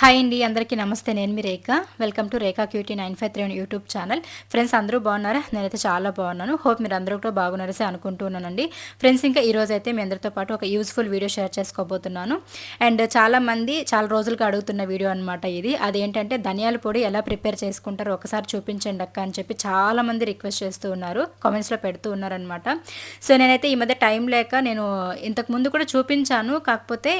Hi అండి అందరికీ నమస్తే. నేను మీ Rekha. Welcome to Rekha cutie nine five three YouTube channel friends అందరూ బాగున్నారా? నేనైతే చాలా బాగున్నాను. హోప్ మీరు అందరూ కూడా బాగున్నారసి అనుకుంటున్నానండి ఫ్రెండ్స్ ఇంకా ఈ రోజు అయితే మీ అందరితో పాటు ఒక యూస్ఫుల్ వీడియో షేర్ చేసుకోబోతున్నాను. అండ్ చాలామంది చాలా రోజులుగా అడుగుతున్న వీడియో అనమాట ఇది. అదేంటంటే ధనియాల పొడి ఎలా ప్రిపేర్ చేసుకుంటారో ఒకసారి చూపించండి అక్క అని చెప్పి చాలామంది రిక్వెస్ట్ చేస్తూ ఉన్నారు. కామెంట్స్లో పెడుతూ ఉన్నారనమాట సో నేనైతే ఈ మధ్య టైం లేక నేను ఇంతకు ముందు కూడా చూపించాను. కాకపోతే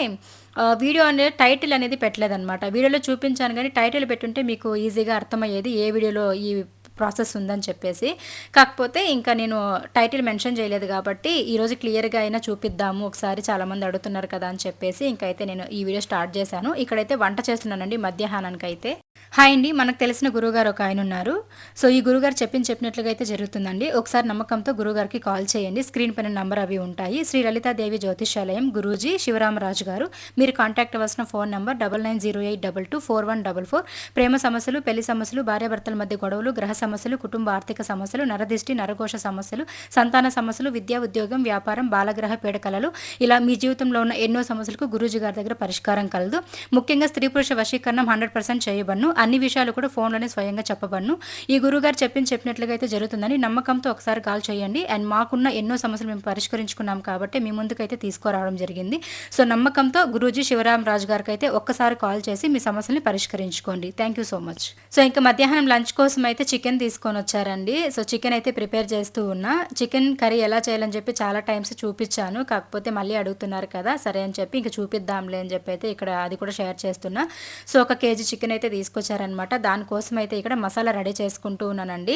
వీడియో అనేది టైటిల్ అనేది పెట్టలేదన్నమాట. వీడియోలో చూపించాను కానీ టైటిల్ పెట్టుంటే మీకు ఈజీగా అర్థమయ్యేది ఏ వీడియోలో ఈ ప్రాసెస్ ఉందని చెప్పేసి. కాకపోతే ఇంకా నేను టైటిల్ మెన్షన్ చేయలేదు కాబట్టి ఈరోజు క్లియర్గా అయినా చూపిద్దాము. ఒకసారి చాలామంది అడుగుతున్నారు కదా అని చెప్పేసి ఇంకైతే నేను ఈ వీడియో స్టార్ట్ చేశాను. ఇక్కడైతే వంట చేస్తున్నానండి మధ్యాహ్నానికి అయితే హాయ్ అండి మనకు తెలిసిన గురుగారు ఒక ఆయన ఉన్నారు. సో ఈ గురుగారు చెప్పిన చెప్పినట్లుగా అయితే జరుగుతుందండి. ఒకసారి నమ్మకంతో గురుగారికి కాల్ చేయండి. స్క్రీన్ పైన నంబర్ అవి ఉంటాయి. శ్రీ లలితాదేవి జ్యోతిషాలయం గురూజీ శివరామరాజు గారు. మీరు కాంటాక్ట్ అవ్వాల్సిన phone number double nine zero eight double two four one double four. ప్రేమ సమస్యలు పెళ్ళి సమస్యలు భార్యాభర్తల మధ్య గొడవలు గ్రహ సమస్యలు కుటుంబ ఆర్థిక సమస్యలు నరదిష్టి నరఘోష సమస్యలు సంతాన సమస్యలు విద్యా ఉద్యోగం వ్యాపారం బాలగ్రహ పీడకలలు. ఇలా మీ జీవితంలో ఉన్న ఎన్నో సమస్యలకు గురూజీ గారి దగ్గర పరిష్కారం కలదు. ముఖ్యంగా స్త్రీ పురుష వశీకరణం హండ్రెడ్ పర్సెంట్ చేయబడును అన్ని విషయాలు కూడా ఫోన్లోనే స్వయంగా చెప్పబడను. ఈ గురుగారు చెప్పింది చెప్పినట్లుగా అయితే జరుగుతుందని నమ్మకంతో ఒకసారి కాల్ చేయండి. అండ్ మాకున్న ఎన్నో సమస్యలు మేము పరిష్కరించుకున్నాం కాబట్టి మీ ముందుకైతే తీసుకురావడం జరిగింది. సో నమ్మకంతో గురూజీ శివరాం రాజు గారికి అయితే ఒక్కసారి కాల్ చేసి మీ సమస్యల్ని పరిష్కరించుకోండి. Thank you so much so ఇంకా మధ్యాహ్నం లంచ్ కోసం అయితే చికెన్ తీసుకొని వచ్చారండి. సో చికెన్ అయితే ప్రిపేర్ చేస్తూ ఉన్నా. చికెన్ కర్రీ ఎలా చేయాలని చెప్పి చాలా టైమ్స్ చూపించాను. కాకపోతే మళ్ళీ అడుగుతున్నారు కదా సరే అని చెప్పి ఇంకా చూపిద్దాంలే అని చెప్పి అయితే ఇక్కడ అది కూడా షేర్ చేస్తున్నా. సో ఒక కేజీ చికెన్ అయితే తీసుకొచ్చారనమాట దానికోసం అయితే ఇక్కడ మసాలా రెడీ చేసుకుంటూ ఉన్నానండి.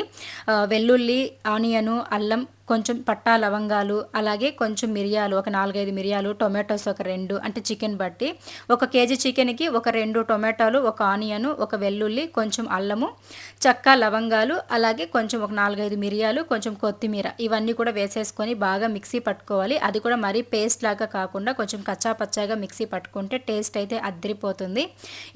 వెల్లుల్లి ఆనియను అల్లం కొంచెం పట్టా లవంగాలు అలాగే కొంచెం మిరియాలు ఒక నాలుగైదు మిరియాలు టొమాటోస్ ఒక రెండు అంటే చికెన్ బట్టి. ఒక కేజీ చికెన్కి ఒక రెండు టొమాటోలు ఒక ఆనియను ఒక వెల్లుల్లి కొంచెం అల్లము చక్క లవంగాలు అలాగే కొంచెం ఒక నాలుగైదు మిరియాలు కొంచెం కొత్తిమీర. ఇవన్నీ కూడా వేసేసుకొని బాగా మిక్సీ పట్టుకోవాలి. అది కూడా మరీ పేస్ట్ లాగా కాకుండా కొంచెం కచ్చాపచ్చాగా మిక్సీ పట్టుకుంటే టేస్ట్ అయితే అద్దరిపోతుంది.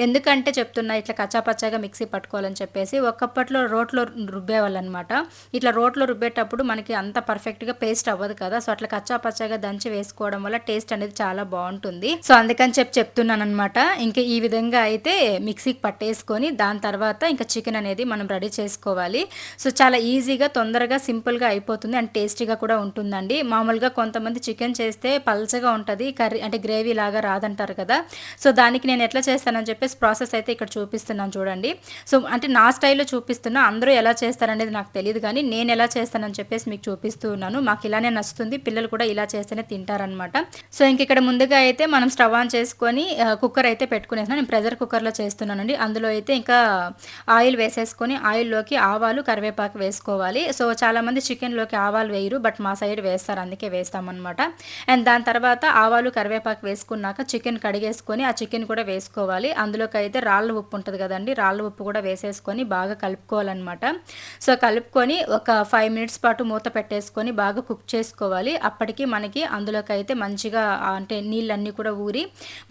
ఎందుకంటే చెప్తున్నా ఇట్లా కచ్చాపచ్చాగా మిక్సీ పట్టుకోవాలని చెప్పేసి ఒకప్పట్లో రోట్లో రుబ్బేవాళ్ళు అనమాట ఇట్లా రోట్లో రుబ్బేటప్పుడు మనకి అంత పర్ఫెక్ట్గా పేస్ట్ అవ్వదు కదా. సో అట్లా కచ్చా పచ్చాగా దంచి వేసుకోవడం వల్ల టేస్ట్ అనేది చాలా బాగుంటుంది. సో అందుకని చెప్పి చెప్తున్నాను అనమాట ఇంకా ఈ విధంగా అయితే మిక్సీకి పట్టేసుకొని దాని తర్వాత ఇంకా చికెన్ అనేది మనం రెడీ చేసుకోవాలి. సో చాలా ఈజీగా తొందరగా సింపుల్గా అయిపోతుంది అండ్ టేస్టీగా కూడా ఉంటుందండి. మామూలుగా కొంతమంది చికెన్ చేస్తే పల్చగా ఉంటుంది కర్రీ అంటే గ్రేవీ లాగా రాదంటారు కదా. సో దానికి నేను ఎట్లా చేస్తానని చెప్పేసి ప్రాసెస్ అయితే ఇక్కడ చూపిస్తున్నాను చూడండి. సో అంటే నా స్టైల్లో చూపిస్తున్నా అందరూ ఎలా చేస్తారనేది నాకు తెలియదు కానీ నేను ఎలా చేస్తానని చెప్పేసి మీకు చూపిస్తున్నాను మాకు ఇలానే నచ్చుతుంది. పిల్లలు కూడా ఇలా చేస్తేనే తింటారనమాట సో ఇంక ఇక్కడ ముందుగా అయితే మనం స్టవ్ ఆన్ చేసుకొని కుక్కర్ అయితే పెట్టుకునేసాను నేను ప్రెజర్ కుక్కర్లో చేస్తున్నానండి. అందులో అయితే ఇంకా ఆయిల్ వేసేసుకొని ఆయిల్లోకి ఆవాలు కరివేపాకు వేసుకోవాలి. సో చాలామంది చికెన్లోకి ఆవాలు వేయరు బట్ మా సైడ్ వేస్తారు. అందుకే వేస్తామన్నమాట. అండ్ దాని తర్వాత ఆవాలు కరివేపాకు వేసుకున్నాక చికెన్ కడిగేసుకొని ఆ చికెన్ కూడా వేసుకోవాలి. అందులోకి అయితే రాళ్ళ ఉప్పు ఉంటుంది కదండి రాళ్ళ ఉప్పు కూడా వేసేసుకొని బాగా కలుపుకోవాలన్నమాట. సో కలుపుకొని ఒక ఫైవ్ మినిట్స్ పాటు మూత పెట్టేసుకొని బాగా కుక్ చేసుకోవాలి. అప్పటికి మనకి అందులోకి అయితే మంచిగా అంటే నీళ్ళన్నీ కూడా ఊరి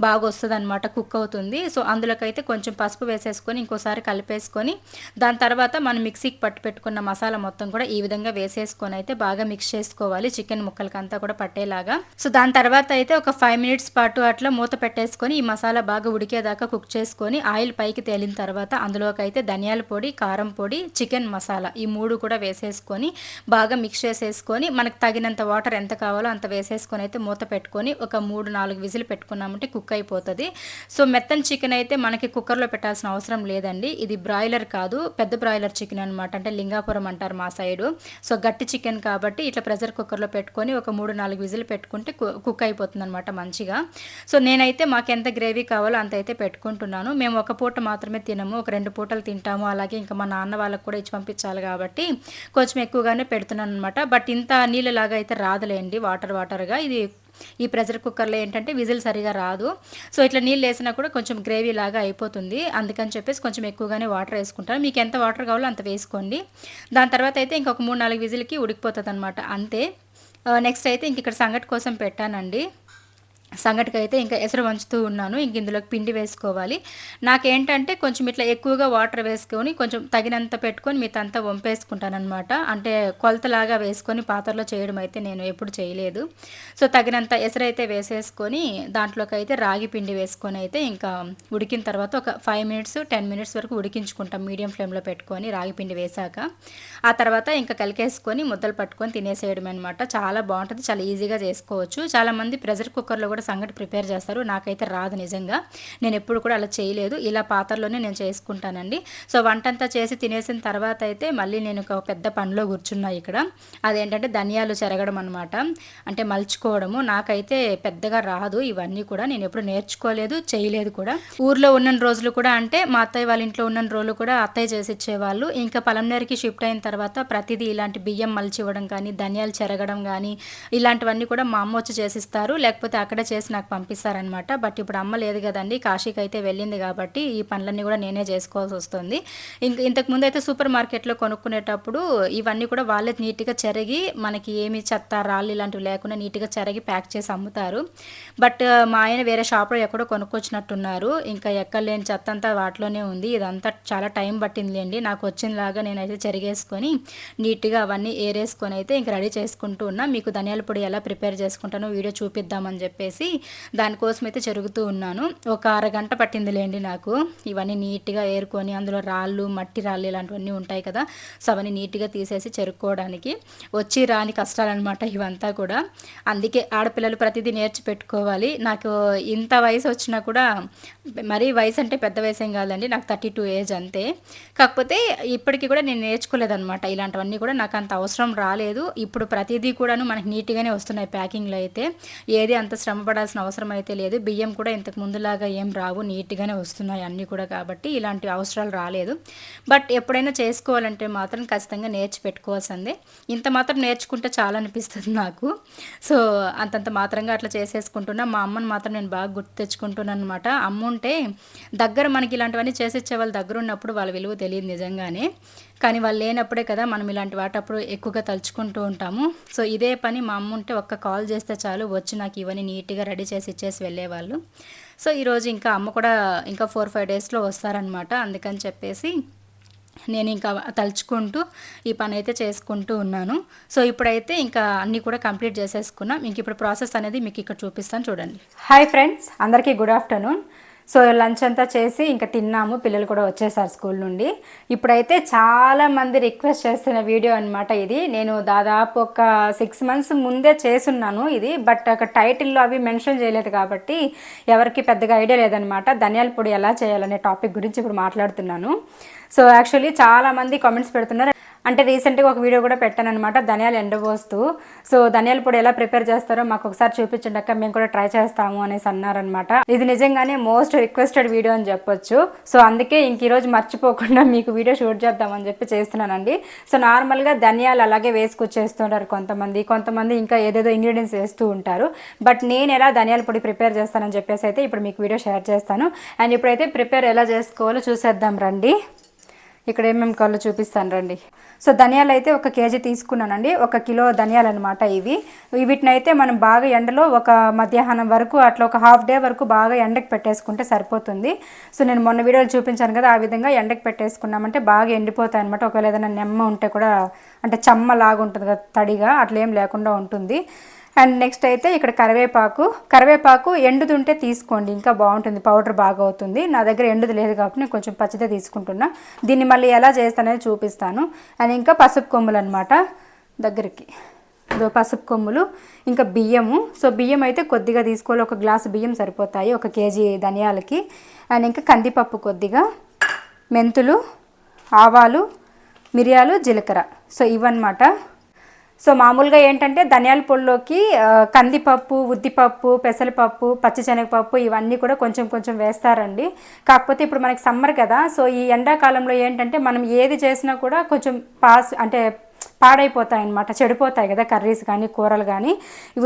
బాగా వస్తుంది అనమాట కుక్ అవుతుంది. సో అందులోకైతే కొంచెం పసుపు వేసేసుకొని ఇంకోసారి కలిపేసుకొని దాని తర్వాత మనం మిక్సీకి పట్టు పెట్టుకున్న మసాలా మొత్తం కూడా ఈ విధంగా వేసేసుకొని అయితే బాగా మిక్స్ చేసుకోవాలి చికెన్ ముక్కలకంతా కూడా పట్టేలాగా. సో దాని తర్వాత అయితే ఒక ఫైవ్ మినిట్స్ పాటు అట్లా మూత పెట్టేసుకొని ఈ మసాలా బాగా ఉడికేదాకా కుక్ చేసుకొని ఆయిల్ పైకి తేలిన తర్వాత అందులోకి అయితే ధనియాల పొడి కారం పొడి చికెన్ మసాలా ఈ మూడు కూడా వేసేసుకొని బాగా మిక్స్ వేసేసుకొని మనకు తగినంత వాటర్ ఎంత కావాలో అంత వేసేసుకొని అయితే మూత పెట్టుకొని ఒక మూడు నాలుగు విజిల్ పెట్టుకున్నామంటే కుక్ అయిపోతుంది. సో మెత్తని చికెన్ అయితే మనకి కుక్కర్లో పెట్టాల్సిన అవసరం లేదండి. ఇది బ్రాయిలర్ కాదు పెద్ద బ్రాయిలర్ చికెన్ అనమాట అంటే లింగాపురం అంటారు మా సైడు. సో గట్టి చికెన్ కాబట్టి ఇట్లా ప్రెషర్ కుక్కర్లో పెట్టుకొని ఒక మూడు నాలుగు విజిల్ పెట్టుకుంటే కు- కుక్ అయిపోతుంది అనమాట మంచిగా. సో నేనైతే మాకు ఎంత గ్రేవీ కావాలో అంత అయితే పెట్టుకుంటున్నాను. మేము ఒక పూట మాత్రమే తినము ఒక రెండు పూటలు తింటాము. అలాగే ఇంకా మా నాన్న వాళ్ళకి కూడా ఇచ్చి పంపించాలి కాబట్టి కొంచెం ఎక్కువగానే పెడుతున్నాను అనమాట బట్ ఇంత నీళ్ళలాగా అయితే రాదులేండి వాటర్ వాటర్గా. ఇది ఈ ప్రెషర్ కుక్కర్లో ఏంటంటే విజిల్ సరిగా రాదు. సో ఇట్లా నీళ్ళు వేసినా కూడా కొంచెం గ్రేవీ లాగా అయిపోతుంది. అందుకని చెప్పేసి కొంచెం ఎక్కువగానే వాటర్ వేసుకుంటాను. మీకు ఎంత వాటర్ కావాలో అంత వేసుకోండి. దాని తర్వాత అయితే ఇంకొక మూడు నాలుగు విజిల్కి ఉడికిపోతుంది అనమాట అంతే నెక్స్ట్ అయితే ఇంక ఇక్కడ సంగటి కోసం పెట్టానండి. సంగటికి అయితే ఇంకా ఎసరు వంచుతూ ఉన్నాను. ఇంక ఇందులోకి పిండి వేసుకోవాలి. నాకేంటంటే కొంచెం ఇట్లా ఎక్కువగా వాటర్ వేసుకొని కొంచెం తగినంత పెట్టుకొని మిగతా వంపేసుకుంటాను అనమాట అంటే కొలతలాగా వేసుకొని పాత్రలో చేయడం అయితే నేను ఎప్పుడు చేయలేదు. సో తగినంత ఎసరైతే వేసేసుకొని దాంట్లోకి అయితే రాగి పిండి వేసుకొని అయితే ఇంకా ఉడికిన తర్వాత ఒక ఫైవ్ మినిట్స్ టెన్ మినిట్స్ వరకు ఉడికించుకుంటాం. మీడియం ఫ్లేమ్లో పెట్టుకొని రాగి పిండి వేసాక. ఆ తర్వాత ఇంకా కలికేసుకొని ముద్దలు పట్టుకొని తినేసేయడం అనమాట చాలా బాగుంటుంది. చాలా ఈజీగా చేసుకోవచ్చు. చాలామంది ప్రెషర్ కుక్కర్లో కూడా సంగటి ప్రిపేర్ చేస్తారు. నాకైతే రాదు నిజంగా. నేను ఎప్పుడు కూడా అలా చేయలేదు. ఇలా పాత్రలోనే నేను చేసుకుంటానండి. సో వంట అంతా చేసి తినేసిన తర్వాత అయితే మళ్ళీ నేను ఒక పెద్ద పనిలో కూర్చున్నా ఇక్కడ. అదేంటంటే ధనియాలు చెరగడం అనమాట అంటే మలుచుకోవడము. నాకైతే పెద్దగా రాదు. ఇవన్నీ కూడా నేను ఎప్పుడు నేర్చుకోలేదు చేయలేదు కూడా. ఊర్లో ఉన్న రోజులు కూడా అంటే మా అత్తయ్య వాళ్ళ ఇంట్లో ఉన్న రోజులు కూడా అత్తయ్య చేసి ఇచ్చేవాళ్ళు ఇంకా పలంనేరికి షిఫ్ట్ అయిన తర్వాత ప్రతిదీ ఇలాంటి బియ్యం మలిచివ్వడం కానీ ధనియాలు చెరగడం కానీ ఇలాంటివన్నీ కూడా మా అమ్మ వచ్చి చేసిస్తారు. లేకపోతే అక్కడే చేసి నాకు పంపిస్తారనమాట బట్ ఇప్పుడు అమ్మ లేదు కదండి కాశీకి అయితే వెళ్ళింది కాబట్టి ఈ పనులన్నీ కూడా నేనే చేసుకోవాల్సి వస్తుంది. ఇంక ఇంతకుముందు అయితే సూపర్ మార్కెట్లో కొనుక్కునేటప్పుడు ఇవన్నీ కూడా వాళ్ళే నీట్గా చెరిగి మనకి ఏమి చెత్త రాళ్ళు ఇలాంటివి లేకుండా నీట్గా చెరిగి ప్యాక్ చేసి అమ్ముతారు. బట్ మా ఆయన వేరే షాప్లో ఎక్కడో కొనుక్కొచ్చినట్టున్నారు. ఇంకా ఎక్కడ లేని చెత్త అంతా వాటిలోనే ఉంది. ఇదంతా చాలా టైం పట్టిందిలేండి. నాకు వచ్చినలాగా నేనైతే చెరిగేసుకొని నీట్గా అవన్నీ ఏరేసుకొని అయితే ఇంక రెడీ చేసుకుంటూ ఉన్నా. మీకు ధనియాల పొడి ఎలా ప్రిపేర్ చేసుకుంటానో వీడియో చూపిద్దామని చెప్పేసి దానికోసం అయితే జరుగుతూ ఉన్నాను. ఒక అరగంట పట్టిందిలేండి నాకు. ఇవన్నీ నీట్గా ఏరుకొని అందులో రాళ్ళు మట్టి రాళ్ళు ఇలాంటివన్నీ ఉంటాయి కదా. సో అవన్నీ నీట్గా తీసేసి చెరుక్కోవడానికి. వచ్చి రాని కష్టాలన్నమాట ఇవంతా కూడా. అందుకే ఆడపిల్లలు ప్రతిదీ నేర్చి పెట్టుకోవాలి. నాకు ఇంత వయసు వచ్చినా కూడా మరీ వయసు అంటే పెద్ద వయసు ఏం కాదండి. నాకు థర్టీ టూ ఏజ్ అంతే. కాకపోతే ఇప్పటికీ కూడా నేను నేర్చుకోలేదన్నమాట. ఇలాంటివన్నీ కూడా నాకు అంత అవసరం రాలేదు. ఇప్పుడు ప్రతిదీ కూడాను మనకి నీట్గానే వస్తున్నాయి ప్యాకింగ్లో అయితే. ఏది అంత శ్రమ పడాల్సిన అవసరం అయితే లేదు. బియ్యం కూడా ఇంతకు ముందులాగా ఏం రావు. నీట్గానే వస్తున్నాయి అన్నీ కూడా కాబట్టి ఇలాంటి అవసరాలు రాలేదు. బట్ ఎప్పుడైనా చేసుకోవాలంటే మాత్రం ఖచ్చితంగా నేర్చి పెట్టుకోవాల్సిందే. ఇంత మాత్రం నేర్చుకుంటే చాలా అనిపిస్తుంది నాకు. సో అంతంత మాత్రంగా అట్లా చేసేసుకుంటున్నా. మా అమ్మని మాత్రం నేను బాగా గుర్తు తెచ్చుకుంటున్నాను అనమాట అమ్మ ఉంటే దగ్గర మనకి ఇలాంటివన్నీ చేసిచ్చే వాళ్ళ దగ్గర ఉన్నప్పుడు వాళ్ళ విలువ తెలియదు నిజంగానే. కానీ వాళ్ళు లేనప్పుడే కదా మనం ఇలాంటి వాటప్పుడు ఎక్కువగా తలుచుకుంటూ ఉంటాము. సో ఇదే పని మా అమ్మ ఉంటే ఒక్క కాల్ చేస్తే చాలు వచ్చి నాకు ఇవన్నీ నీట్గా రెడీ చేసి ఇచ్చేసి వెళ్ళేవాళ్ళు. సో ఈరోజు ఇంకా అమ్మ కూడా ఇంకా ఫోర్ ఫైవ్ డేస్లో వస్తారనమాట అందుకని చెప్పేసి నేను ఇంకా తలుచుకుంటూ ఈ పని అయితే చేసుకుంటూ ఉన్నాను. సో ఇప్పుడైతే ఇంకా అన్నీ కూడా కంప్లీట్ చేసేసుకున్నాం. ఇంక ఇప్పుడు ప్రాసెస్ అనేది మీకు ఇక్కడ చూపిస్తాను చూడండి. హాయ్ ఫ్రెండ్స్ అందరికీ గుడ్ ఆఫ్టర్నూన్. సో లంచ్ అంతా చేసి ఇంకా తిన్నాము. పిల్లలు కూడా వచ్చేసారు స్కూల్ నుండి. ఇప్పుడైతే చాలామంది రిక్వెస్ట్ చేస్తున్న వీడియో అనమాట ఇది. నేను దాదాపు ఒక సిక్స్ మంత్స్ ముందే చేసున్నాను ఇది బట్ ఒక టైటిల్లో అవి మెన్షన్ చేయలేదు కాబట్టి ఎవరికి పెద్దగా ఐడియా లేదనమాట ధనియాల పొడి ఎలా చేయాలనే టాపిక్ గురించి ఇప్పుడు మాట్లాడుతున్నాను. సో యాక్చువల్లీ చాలామంది కామెంట్స్ పెడుతున్నారు. అంటే రీసెంట్గా ఒక వీడియో కూడా పెట్టాను అనమాట ధనియాలు ఎండబోస్తూ. సో ధనియాల పొడి ఎలా ప్రిపేర్ చేస్తారో మాకు ఒకసారి చూపించండి అక్క మేము కూడా ట్రై చేస్తాము అనేసి అన్నారనమాట ఇది నిజంగానే మోస్ట్ రిక్వెస్టెడ్ వీడియో అని చెప్పొచ్చు. సో అందుకే ఇంక ఈరోజు మర్చిపోకుండా మీకు వీడియో షూట్ చేద్దామని చెప్పి చేస్తున్నానండి. సో నార్మల్గా ధనియాలు అలాగే వేసుకొచ్చేస్తుంటారు కొంతమంది. కొంతమంది ఇంకా ఏదేదో ఇంగ్రీడియంట్స్ వేస్తూ ఉంటారు. బట్ నేను ఎలా ధనియాల పొడి ప్రిపేర్ చేస్తానని చెప్పేసి అయితే ఇప్పుడు మీకు వీడియో షేర్ చేస్తాను. అండ్ ఇప్పుడైతే ప్రిపేర్ ఎలా చేసుకోవాలో చూసేద్దాం రండి. ఇక్కడ ఏమేమి కావాలో చూపిస్తాను రండి. సో ధనియాలు అయితే ఒక కేజీ తీసుకున్నానండి. ఒక కిలో ధనియాలు అనమాట ఇవి. వీటిని అయితే మనం బాగా ఎండలో ఒక మధ్యాహ్నం వరకు అట్లా ఒక హాఫ్ డే వరకు బాగా ఎండకు పెట్టేసుకుంటే సరిపోతుంది. సో నేను మొన్న వీడియోలు చూపించాను కదా ఆ విధంగా ఎండకు పెట్టేసుకున్నామంటే బాగా ఎండిపోతాయి అనమాట ఒకవేళ ఏదైనా నెమ్మ ఉంటే కూడా అంటే చెమ్మ లాగా ఉంటుంది కదా తడిగా అట్లా ఏం లేకుండా ఉంటుంది. అండ్ నెక్స్ట్ అయితే ఇక్కడ కరివేపాకు. కరివేపాకు ఎండుదుంటే తీసుకోండి ఇంకా బాగుంటుంది పౌడర్ బాగా అవుతుంది నా దగ్గర ఎండుది లేదు కాబట్టి నేను కొంచెం పచ్చిదే తీసుకుంటున్నా. దీన్ని మళ్ళీ ఎలా చేస్తానని చూపిస్తాను. అండ్ ఇంకా పసుపు కొమ్ములు అనమాట దగ్గరికి. ఇదో పసుపు కొమ్ములు ఇంకా బియ్యము. సో బియ్యం అయితే కొద్దిగా తీసుకోవాలి ఒక గ్లాసు బియ్యం సరిపోతాయి ఒక కేజీ ధనియాలకి. అండ్ ఇంకా కందిపప్పు కొద్దిగా మెంతులు ఆవాలు మిరియాలు జీలకర్ర. సో ఇవన్నమాట. సో మామూలుగా ఏంటంటే ధనియాల పొడిలోకి కందిపప్పు ఉద్దిపప్పు పెసరపప్పు పచ్చిశనగపప్పు ఇవన్నీ కూడా కొంచెం కొంచెం వేస్తారండి. కాకపోతే ఇప్పుడు మనకి సమ్మర్ కదా సో ఈ ఎండాకాలంలో ఏంటంటే మనం ఏది చేసినా కూడా కొంచెం పాస్ అంటే పాడైపోతాయి అనమాట చెడిపోతాయి కదా కర్రీస్ కానీ కూరలు కానీ.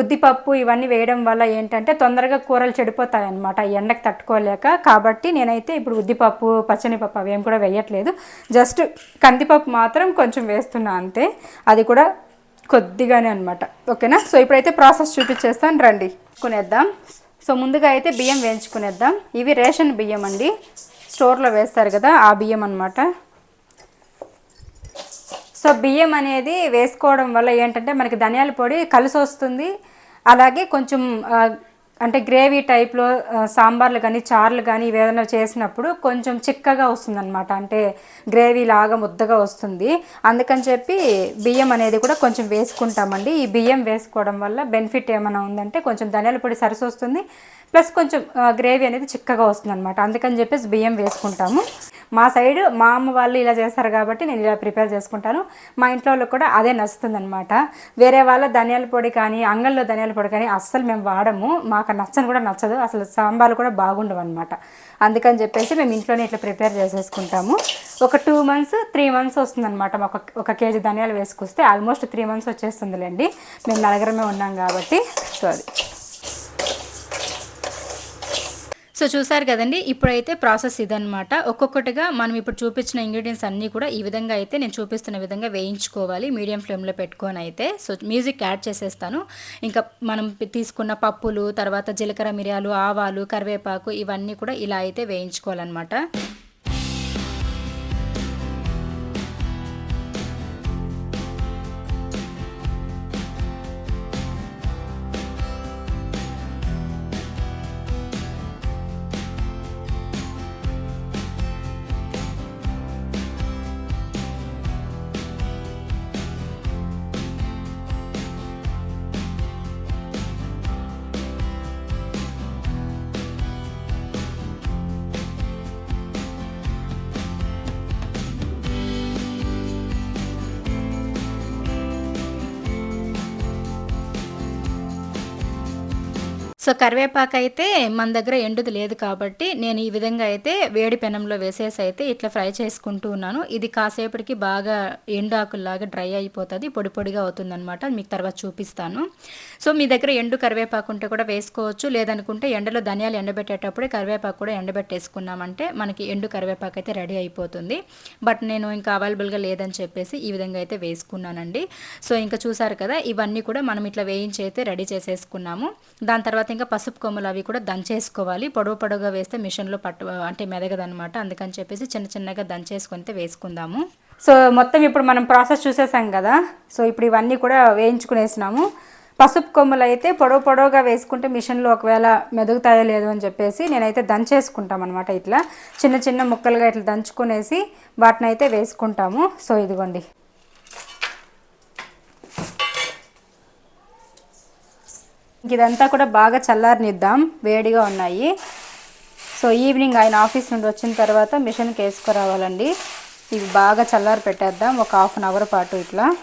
ఉద్దిపప్పు ఇవన్నీ వేయడం వల్ల ఏంటంటే తొందరగా కూరలు చెడిపోతాయి అనమాట ఎండకు తట్టుకోలేక. కాబట్టి నేనైతే ఇప్పుడు ఉద్దిపప్పు పచ్చనిపప్పు అవి ఏం కూడా వేయట్లేదు. జస్ట్ కందిపప్పు మాత్రం కొంచెం వేస్తున్నా అంతే. అది కూడా కొద్దిగానే అనమాట ఓకేనా? సో ఇప్పుడైతే ప్రాసెస్ చూపించేస్తాను. రండి. కొనేద్దాం. సో ముందుగా అయితే బియ్యం వేయించుకునేద్దాం. ఇవి రేషన్ బియ్యం అండి. స్టోర్లో వేస్తారు కదా ఆ బియ్యం అనమాట సో బియ్యం అనేది వేసుకోవడం వల్ల ఏంటంటే మనకి ధనియాల పొడి కలిసి వస్తుంది అలాగే కొంచెం అంటే గ్రేవీ టైప్లో సాంబార్లు కానీ చార్లు కానీ ఇవి ఏదైనా చేసినప్పుడు కొంచెం చిక్కగా వస్తుంది అనమాట అంటే గ్రేవీ లాగా ముద్దగా వస్తుంది. అందుకని చెప్పి బియ్యం అనేది కూడా కొంచెం వేసుకుంటామండి. ఈ బియ్యం వేసుకోవడం వల్ల బెనిఫిట్ ఏమైనా ఉందంటే కొంచెం ధనియాల పొడి సరసు వస్తుంది. ప్లస్ కొంచెం గ్రేవీ అనేది చిక్కగా వస్తుంది అనమాట అందుకని చెప్పేసి బియ్యం వేసుకుంటాము. మా సైడ్ మా అమ్మ వాళ్ళు ఇలా చేస్తారు కాబట్టి నేను ఇలా ప్రిపేర్ చేసుకుంటాను. మా ఇంట్లో వాళ్ళకి కూడా అదే నచ్చుతుందనమాట వేరే వాళ్ళ ధనియాల పొడి కానీ అంగల్లో ధనియాల పొడి కానీ అస్సలు మేము వాడము. మాకు నచ్చని కూడా నచ్చదు. అసలు సాంబార్లు కూడా బాగుండవు అనమాట అందుకని చెప్పేసి మేము ఇంట్లోనే ఇట్లా ప్రిపేర్ చేసేసుకుంటాము. ఒక టూ మంత్స్ త్రీ మంత్స్ వస్తుంది అనమాట ఒక ఒక కేజీ ధనియాలు వేసుకొస్తే ఆల్మోస్ట్ త్రీ మంత్స్ వచ్చేస్తుందిలేండి. మేము నలుగురమే ఉన్నాం కాబట్టి. సో అది. సో చూసారు కదండి ఇప్పుడైతే ప్రాసెస్ ఇదనమాట ఒక్కొక్కటిగా మనం ఇప్పుడు చూపించిన ఇంగ్రీడియంట్స్ అన్నీ కూడా ఈ విధంగా అయితే నేను చూపిస్తున్న విధంగా వేయించుకోవాలి మీడియం ఫ్లేమ్లో పెట్టుకొని అయితే. సో మ్యూజిక్ యాడ్ చేసేస్తాను. ఇంకా మనం తీసుకున్న పప్పులు తర్వాత జీలకర్ర మిరియాలు ఆవాలు కరివేపాకు ఇవన్నీ కూడా ఇలా అయితే వేయించుకోవాలన్నమాట. సో కరివేపాకు అయితే మన దగ్గర ఎండుది లేదు కాబట్టి నేను ఈ విధంగా అయితే వేడి పెనంలో వేసేసి అయితే ఇట్లా ఫ్రై చేసుకుంటూ ఉన్నాను. ఇది కాసేపటికి బాగా ఎండాకుల్లాగా డ్రై అయిపోతుంది పొడి పొడిగా అవుతుందనమాట మీకు తర్వాత చూపిస్తాను. సో మీ దగ్గర ఎండు కరివేపాకు ఉంటే కూడా వేసుకోవచ్చు. లేదనుకుంటే ఎండలో ధనియాలు ఎండబెట్టేటప్పుడే కరివేపాకు కూడా ఎండబెట్టేసుకున్నామంటే మనకి ఎండు కరివేపాకు అయితే రెడీ అయిపోతుంది. బట్ నేను ఇంకా అవైలబుల్గా లేదని చెప్పేసి ఈ విధంగా అయితే వేసుకున్నానండి. సో ఇంకా చూసారు కదా ఇవన్నీ కూడా మనం ఇట్లా వేయించి అయితే రెడీ చేసేసుకున్నాము. దాని తర్వాత ఇంకా పసుపు కొమ్మలు అవి కూడా దంచేసుకోవాలి. పొడవు పొడవుగా వేస్తే మిషన్లో పట్టు అంటే మెదగదనమాట అందుకని చెప్పేసి చిన్న చిన్నగా దంచేసుకొని వేసుకుందాము. సో మొత్తం ఇప్పుడు మనం ప్రాసెస్ చూసేసాం కదా. సో ఇప్పుడు ఇవన్నీ కూడా వేయించుకునేసినాము. పసుపు కొమ్మలు అయితే పొడవు పొడవుగా వేసుకుంటే మిషన్లో ఒకవేళ మెదుగుతాయో లేదో అని చెప్పేసి నేనైతే దంచేసుకుంటాం అనమాట ఇట్లా. చిన్న చిన్న ముక్కలుగా ఇట్లా దంచుకునేసి వాటిని అయితే వేసుకుంటాము. సో ఇదిగోండి. ఇదంతా కూడా బాగా చల్లారనిద్దాం. వేడిగా ఉన్నాయి. సో ఈవినింగ్ ఆయన ఆఫీస్ నుండి వచ్చిన తర్వాత మిషన్కి వేసుకురావాలండి. ఇవి బాగా చల్లారి పెట్టేద్దాం. ఒక హాఫ్ అన్ అవర్ పాటు ఇట్లా.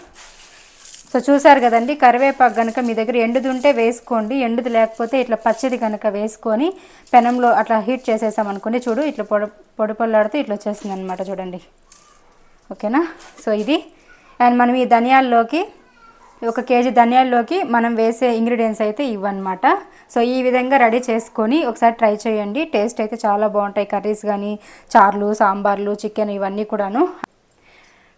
సో చూసారు కదండి కరివేపాకు కనుక మీ దగ్గర ఎండుది ఉంటే వేసుకోండి. ఎండుది లేకపోతే ఇట్లా పచ్చిది కనుక వేసుకొని పెనంలో అట్లా హీట్ చేసేసామనుకోండి చూడు ఇట్లా పొడి పొడి పొల్లాడితే ఇట్లా వచ్చేసింది అనమాట చూడండి. ఓకేనా? సో ఇది. అండ్ మనం ఈ ధనియాల్లోకి ఒక కేజీ ధనియాల్లోకి మనం వేసే ఇంగ్రీడియంట్స్ అయితే ఇవన్నమాట సో ఈ విధంగా రెడీ చేసుకొని ఒకసారి ట్రై చేయండి. టేస్ట్ అయితే చాలా బాగుంటాయి. కర్రీస్ కానీ చార్లు సాంబార్లు చికెన్ ఇవన్నీ కూడాను.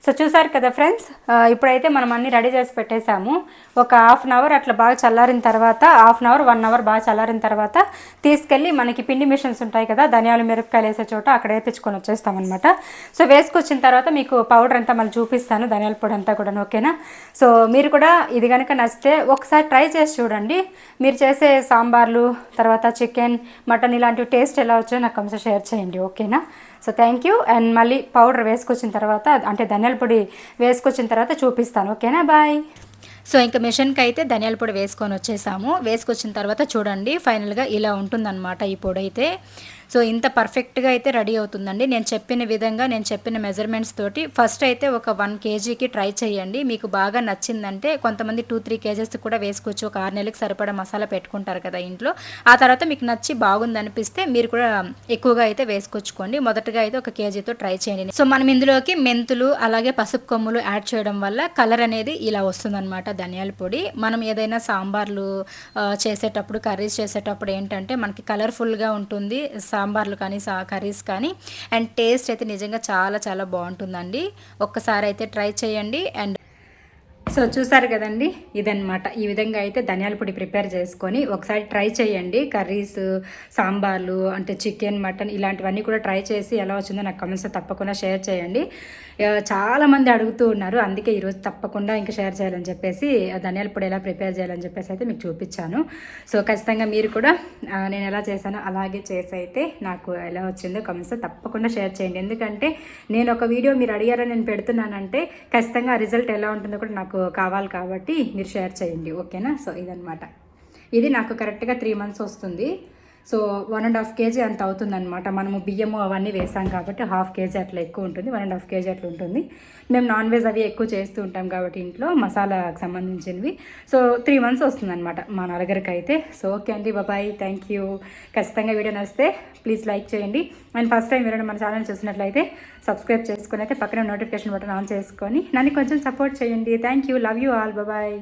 సో చూసారు కదా ఫ్రెండ్స్ ఇప్పుడైతే మనం అన్ని రెడీ చేసి పెట్టేశాము. ఒక హాఫ్ అన్ అవర్ అట్లా బాగా చల్లారిన తర్వాత half an hour one hour బాగా చల్లారిన తర్వాత తీసుకెళ్ళి మనకి పిండి మిషన్స్ ఉంటాయి కదా ధనియాలు మిరపకాయలు వేసే చోట అక్కడ వేపించుకొని వచ్చేస్తామన్నమాట. సో వేసుకొచ్చిన తర్వాత మీకు పౌడర్ అంతా మళ్ళీ చూపిస్తాను ధనియాల పొడి అంతా కూడా ఓకేనా? సో మీరు కూడా ఇది కనుక నచ్చితే ఒకసారి ట్రై చేసి చూడండి. మీరు చేసే సాంబార్లు తర్వాత చికెన్ మటన్ ఇలాంటివి టేస్ట్ ఎలా వచ్చో నాకు కొంచెం షేర్ చేయండి ఓకేనా? So thank you. అండ్ మళ్ళీ పౌడర్ వేసుకొచ్చిన తర్వాత అంటే ధనియాల ధనియాల పొడి వేసుకొచ్చిన తర్వాత చూపిస్తాను. ఓకేనా? బాయ్. సో ఇంకా మిషన్కి అయితే ధనియాల పొడి వేసుకొని వచ్చేసాము. వేసుకొచ్చిన తర్వాత చూడండి ఫైనల్గా ఇలా ఉంటుందన్నమాట ఈ పొడి అయితే సో ఇంత పర్ఫెక్ట్గా అయితే రెడీ అవుతుందండి. నేను చెప్పిన విధంగా నేను చెప్పిన మెజర్మెంట్స్ తోటి ఫస్ట్ అయితే ఒక వన్ కేజీకి ట్రై చేయండి. మీకు బాగా నచ్చిందంటే కొంతమంది టూ త్రీ కేజెస్ కూడా వేసుకోవచ్చు. ఒక ఆరు నెలలకు సరిపడా మసాలా పెట్టుకుంటారు కదా ఇంట్లో. ఆ తర్వాత మీకు నచ్చి బాగుంది అనిపిస్తే మీరు కూడా ఎక్కువగా అయితే వేసుకొచ్చుకోండి. మొదటగా అయితే ఒక కేజీతో ట్రై చేయండి. సో మనం ఇందులోకి మెంతులు అలాగే పసుపు కొమ్ములు యాడ్ చేయడం వల్ల కలర్ అనేది ఇలా వస్తుందన్నమాట ధనియాల పొడి. మనం ఏదైనా సాంబార్లు చేసేటప్పుడు కర్రీస్ చేసేటప్పుడు ఏంటంటే మనకి కలర్ఫుల్గా ఉంటుంది. సాంబార్లు కానీ సా కర్రీస్ కానీ అండ్ టేస్ట్ అయితే నిజంగా చాలా చాలా బాగుంటుందండి. ఒక్కసారి అయితే ట్రై చేయండి. అండ్ సో చూసారు కదండి? ఇదనమాట ఈ విధంగా అయితే ధనియాల పొడి ప్రిపేర్ చేసుకొని ఒకసారి ట్రై చేయండి. కర్రీస్ సాంబార్లు అంటే చికెన్ మటన్ ఇలాంటివన్నీ కూడా ట్రై చేసి ఎలా వచ్చిందో నాకు కమెంట్స్లో తప్పకుండా షేర్ చేయండి. చాలామంది చాలా మంది అడుగుతూ ఉన్నారు. అందుకే ఈరోజు తప్పకుండా ఇంకా షేర్ చేయాలని చెప్పేసి ధనియాల పొడి ఎలా ప్రిపేర్ చేయాలని చెప్పేసి అయితే మీకు చూపించాను. సో ఖచ్చితంగా మీరు కూడా నేను ఎలా చేశానో అలాగే చేసి అయితే నాకు ఎలా వచ్చిందో కమెంట్స్ తప్పకుండా షేర్ చేయండి. ఎందుకంటే నేను ఒక వీడియో మీరు అడిగారని నేను పెడుతున్నానంటే ఖచ్చితంగా ఆ రిజల్ట్ ఎలా ఉంటుందో కూడా నాకు కావాలి కాబట్టి మీరు షేర్ చేయండి. ఓకేనా? సో ఇదనమాట ఇది నాకు కరెక్ట్గా త్రీ మంత్స్ వస్తుంది. So one and half KG అంత అవుతుందన్నమాట. మనము బియ్యము అవన్నీ వేసాం కాబట్టి హాఫ్ కేజీ అట్లా ఎక్కువ ఉంటుంది. వన్ అండ్ హాఫ్ కేజీ అట్లా ఉంటుంది. మేము నాన్ వెజ్ అవి ఎక్కువ చేస్తూ ఉంటాం కాబట్టి ఇంట్లో మసాలాకు సంబంధించినవి. సో త్రీ మంత్స్ వస్తుందన్నమాట మా నలుగురికి అయితే. సో ఓకే అండి బాబాయ్ థ్యాంక్ యూ. ఖచ్చితంగా వీడియో నచ్చితే ప్లీజ్ లైక్ చేయండి. అండ్ ఫస్ట్ టైం మీరు మన ఛానల్ చూసినట్లయితే సబ్స్క్రైబ్ చేసుకుని అయితే పక్కన నోటిఫికేషన్ బటన్ ఆన్ చేసుకొని నన్ను కొంచెం సపోర్ట్ చేయండి. Thank you love you all bye bye